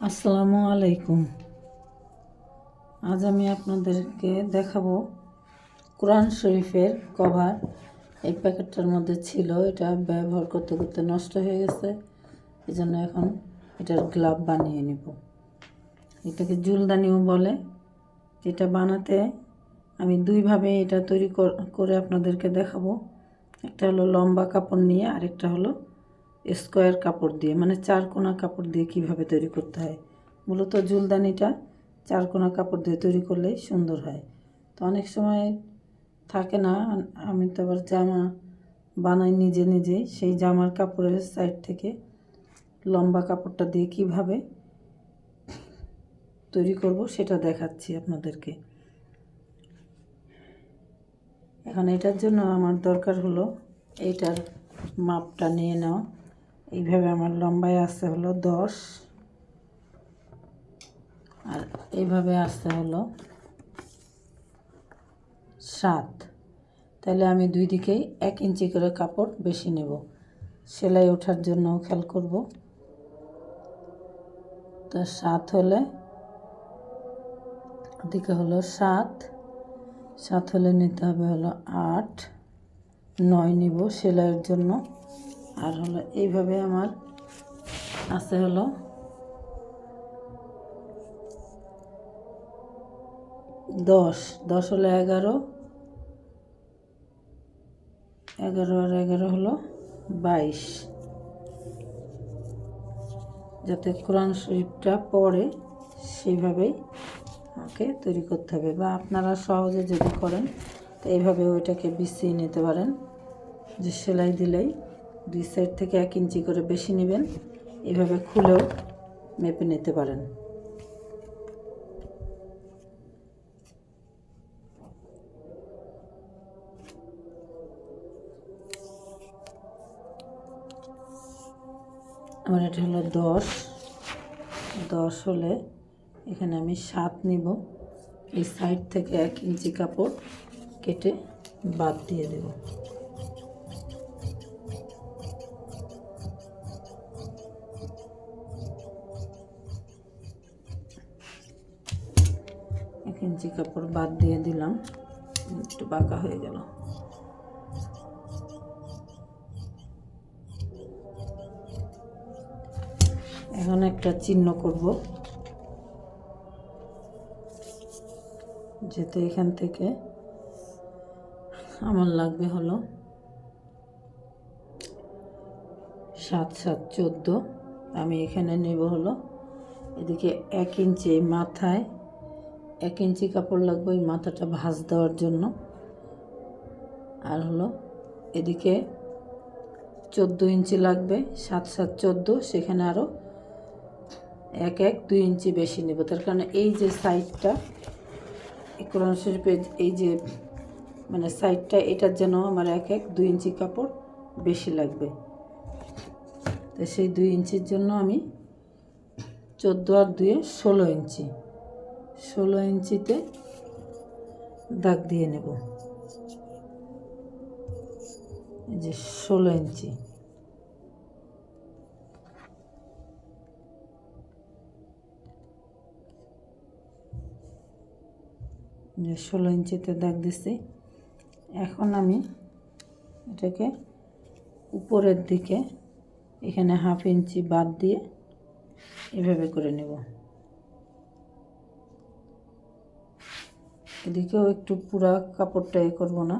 আসসালামু আলাইকুম। আজ আমি আপনাদেরকে দেখাবো কোরআন শরীফের কভার। এই প্যাকেটটার মধ্যে ছিল, এটা ব্যবহার করতে করতে নষ্ট হয়ে গেছে। এই জন্য এখন এটার গ্লাভ বানিয়ে নিব। এটাকে জুলদানিও বলে। এটা বানাতে আমি দুইভাবে এটা তৈরি কর- আপনাদেরকে দেখাবো। একটা হলো লম্বা কাপড় নিয়ে, আরেকটা হলো স্কোয়ার কাপড় দিয়ে মানে চার কোনা কাপড় দিয়ে কীভাবে তৈরি করতে হয়? মূলত জুলদানিটা চার কোনা কাপড় দিয়ে তৈরি করলেই সুন্দর হয়। তো অনেক সময় থাকে না, আমি তো আবার জামা বানাই নিজে নিজেই সেই জামার কাপড়ের সাইড থেকে লম্বা কাপড়টা দিয়ে কীভাবে তৈরি করব সেটা দেখাচ্ছি আপনাদেরকে। এখন এটার জন্য আমার দরকার হলো এইটার মাপটা নিয়ে নাও এইভাবে আমার লম্বায় আসতে হলো দশ। আর এইভাবে আসতে হলো সাত। তাহলে আমি দুই দিকেই এক ইঞ্চি করে কাপড় বেশি নেব। সেলাই ওঠার জন্য খেয়াল করব। তো সাত হলে দিকে হলো সাত। সাত হলে নিতে হবে হলো আট। নয় নিব সেলাইয়ের জন্য। আর হলো এইভাবে আমার আছে হলো দশ দশ হলো এগারো এগারো আর এগারো হলো বাইশ। যাতে কোরআন শরীফটা পড়ে, সেইভাবেই আমাকে তৈরি করতে হবে বা আপনারা সহজে যদি করেন, তো এইভাবে ওইটাকে বিছিয়ে নিতে পারেন, যে সেলাই দিলেই দুই সাইড থেকে এক ইঞ্চি করে বেশি নেবেন। এভাবে খুলেও মেপে নিতে পারেন। আমার এটা হলো দশ। দশ হলে এখানে আমি সাত নিব। এই সাইড থেকে এক ইঞ্চি কাপড় কেটে বাদ দিয়ে দেব। ইঞ্চি কাপড় বাদ দিয়ে দিলাম। একটু বাঁকা হয়ে গেল। এখন একটা চিহ্ন করব। যেতে এখান থেকে আমার লাগবে হলো সাত সাত, চোদ্দ। আমি এখানে নেব হলো এদিকে এক ইঞ্চি মাথায় এক ইঞ্চি কাপড় লাগবে ওই মাথাটা ভাঁজ দেওয়ার জন্য। আর হলো এদিকে চোদ্দ ইঞ্চি লাগবে, সাত সাত চোদ্দ, সেখানে আরও এক এক দুই ইঞ্চি বেশি নেব। তার কারণে এই যে সাইডটা কোরআন শরীফের এই যে মানে সাইডটা এটার যেন আমার এক এক দুই ইঞ্চি কাপড় বেশি লাগবে। তো সেই দুই ইঞ্চির জন্য আমি চোদ্দ আর দুয়ে ষোলো ইঞ্চি। ষোলো ইঞ্চিতে দাগ দিয়ে নেব। এই যে ষোলো ইঞ্চি। যে ষোলো ইঞ্চিতে দাগ দিছি। এখন আমি এটাকে উপরের দিকে এখানে হাফ ইঞ্চি বাদ দিয়ে এভাবে করে নেব। এদিকেও একটু পুরা কাপড়টা এ করব না।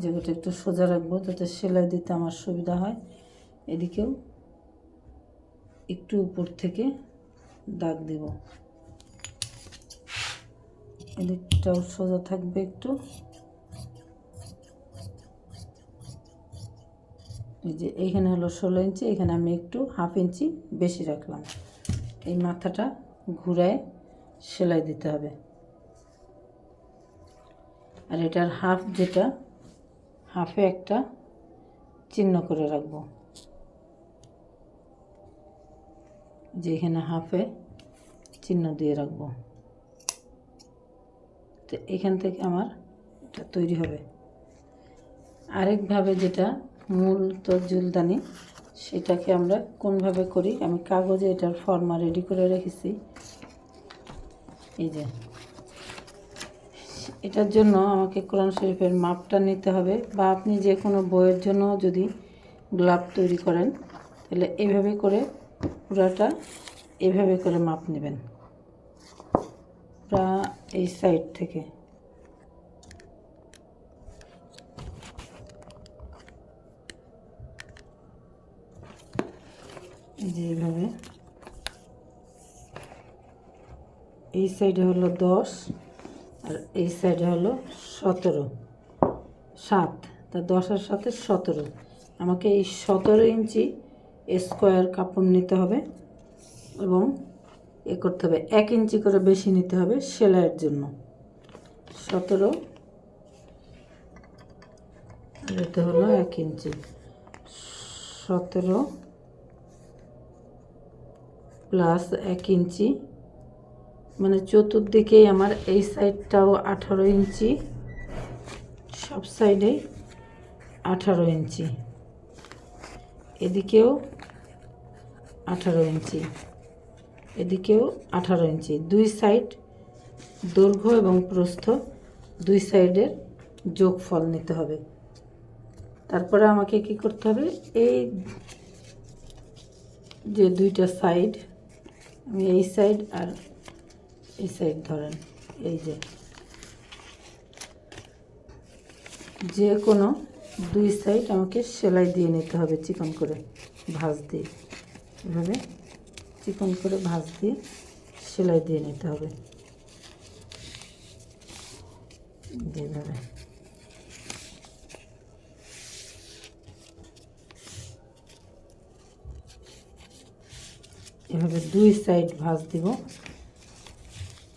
জায়গাটা একটু সোজা রাখব যাতে সেলাই দিতে আমার সুবিধা হয়। এদিকেও একটু উপর থেকে দাগ দেব। এদিকটাও সোজা থাকবে একটু। এই যে এইখানে হলো ষোলো ইঞ্চি, এখানে আমি একটু হাফ ইঞ্চি বেশি রাখলাম। এই মাথাটা ঘুরায় সেলাই দিতে হবে। আর এটার হাফ যেটা হাফে একটা চিহ্ন করে রাখব। যে এখানে হাফে চিহ্ন দিয়ে রাখব। তো এখান থেকে আমার এটা তৈরি হবে। আরেকভাবে যেটা মূল তো জুলদানি, সেটাকে আমরা কোনভাবে করি? আমি কাগজে এটার ফর্মা রেডি করে রেখেছি। এই যে। এটার জন্য আমাকে কোরআন শরীফের মাপটা নিতে হবে বা আপনি যে কোনো বইয়ের জন্য যদি গ্লাভ তৈরি করেন, তাহলে এভাবে করে পুরাটা এভাবে করে মাপ নেবেন। পুরা এই সাইড থেকে। এই এইভাবে এই সাইডে হলো দশ। আর এই সাইডে হলো সতেরো, সাত, তা দশের সাথে সতেরো আমাকে এই সতেরো ইঞ্চি স্কোয়ার কাপড় নিতে হবে এবং এ করতে হবে, এক ইঞ্চি করে বেশি নিতে হবে সেলাইয়ের জন্য। সতেরো এটা হলো এক ইঞ্চি। সতেরো প্লাস এক ইঞ্চি মানে চতুর্দিকেই আমার এই সাইডটাও আঠারো ইঞ্চি, সব সাইডেই আঠারো ইঞ্চি। এদিকেও আঠারো ইঞ্চি, এদিকেও আঠারো ইঞ্চি। দুই সাইড দৈর্ঘ্য এবং প্রস্থ, দুই সাইডের যোগফল নিতে হবে। তারপরে আমাকে কি করতে হবে? এই যে দুইটা সাইড আমি এই সাইড আর এই সাইড ধরেন, এই যে। যে কোনো দুই সাইড আমাকে সেলাই দিয়ে নিতে হবে চিকন করে, ভাঁজ দিয়ে। এভাবে চিকন করে ভাঁজ দিয়ে সেলাই দিয়ে নিতে হবে। যেভাবে। এভাবে দুই সাইড ভাঁজ দিব।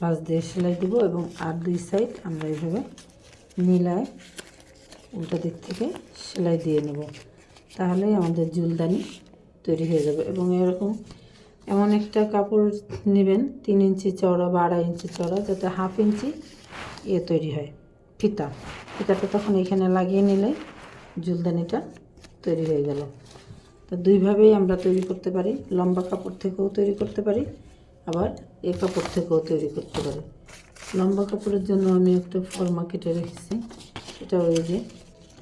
ভাঁজ দিয়ে সেলাই দিব এবং আর দুই সাইড আমরা এইভাবে মিলায় উল্টো দিক থেকে সেলাই দিয়ে নেব। তাহলেই আমাদের জুলদানি তৈরি হয়ে যাবে এবং এরকম এমন একটা কাপড় নেবেন তিন ইঞ্চি চড়া বা আড়াই ইঞ্চি চড়া যাতে হাফ ইঞ্চি ইয়ে তৈরি হয়। ফিতা, ফিতাটা তখন এখানে লাগিয়ে নিলে জুলদানিটা তৈরি হয়ে গেল। তো দুইভাবেই আমরা তৈরি করতে পারি, লম্বা কাপড় থেকেও তৈরি করতে পারি আবার এ কাপড় থেকেও তৈরি করতে পারি। লম্বা কাপড়ের জন্য আমি একটা ফর্মা কেটে রেখেছি। এটা ওই যে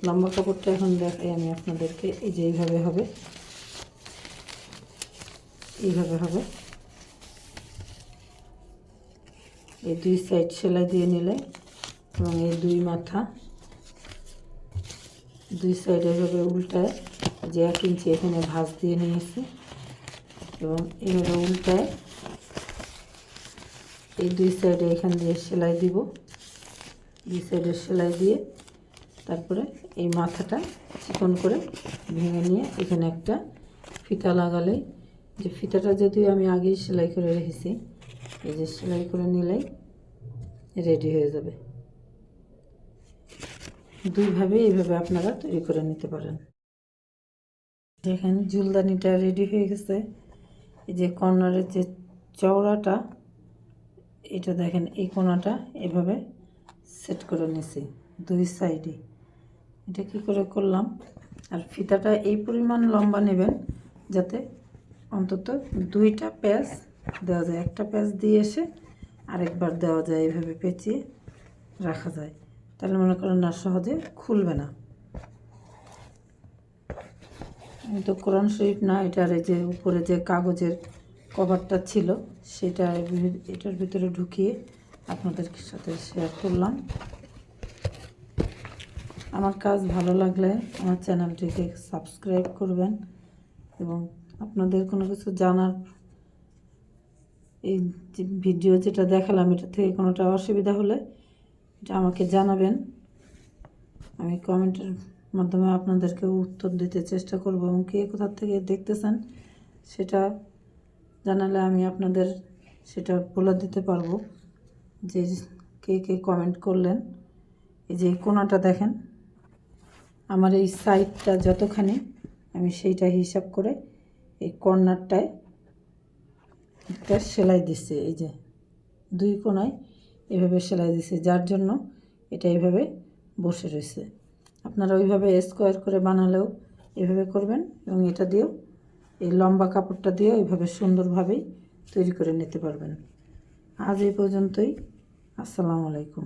লম্বা কাপড়টা এখন দেখাই আমি আপনাদেরকে, এই যে এইভাবে হবে। এইভাবে হবে। এই দুই সাইড সেলাই দিয়ে নিলে এবং এই দুই মাথা দুই সাইড এভাবে উল্টায়, যে এক ইঞ্চি এখানে ভাঁজ দিয়ে নিয়েছি। এবং এভাবে উল্টায় এই দুই সাইডে এখান দিয়ে সেলাই দিব। দুই সাইডে সেলাই দিয়ে তারপরে এই মাথাটা চিকন করে ভেঙে নিয়ে এখানে একটা ফিতা লাগালে। যে ফিতাটা যদিও আমি আগেই সেলাই করে রেখেছি, এই যে সেলাই করে নিলেই রেডি হয়ে যাবে। দুইভাবে এইভাবে আপনারা তৈরি করে নিতে পারেন। দেখেন জুলদানিটা রেডি হয়ে গেছে। এই যে কর্নারের যে চওড়াটা এটা দেখেন, এই কোনাটা এভাবে সেট করে নিছি, দুই সাইডে এটা কি করে করলাম? আর ফিতাটা এই পরিমাণ লম্বা নেবেন যাতে অন্তত দুইটা প্যাচ দেওয়া যায়। একটা প্যাচ দিয়ে এসে আরেকবার দেওয়া যায় এইভাবে পেঁচিয়ে রাখা যায়। তাহলে মনে করেন না সহজে খুলবে না। তো কোরআন শরীফ না, এটার যে উপরে যে কাগজের কভারটা ছিল, সেটা এটার ভিতরে ঢুকিয়ে আপনাদের সাথে শেয়ার করলাম। আমার কাজ ভালো লাগলে আমার চ্যানেলটিকে সাবস্ক্রাইব করবেন এবং আপনাদের কোনো কিছু জানার এই ভিডিও যেটা দেখালাম, এটা থেকে কোনোটা অসুবিধা হলে এটা আমাকে জানাবেন। আমি কমেন্টের মাধ্যমে আপনাদেরকে উত্তর দিতে চেষ্টা করব। এবং কে কোথা থেকে দেখতেছেন, সেটা জানালে আমি আপনাদের সেটা বলে দিতে পারব। যে কে কে কমেন্ট করলেন। এই যে কোনাটা দেখেন। আমার এই সাইডটা যতখানি, আমি সেইটা হিসাব করে এই কর্নারটায় একটা সেলাই দিচ্ছে। এই যে দুই কোনায় এভাবে সেলাই দিছে যার জন্য এটা এইভাবে বসে রয়েছে। আপনারা ওইভাবে স্কোয়ার করে বানালেও এভাবে করবেন এবং এটা দিয়েও এই লম্বা কাপড়টা দিয়ে ওইভাবে সুন্দরভাবেই তৈরি করে নিতে পারবেন। আজ এই পর্যন্তই। আসসালামু আলাইকুম।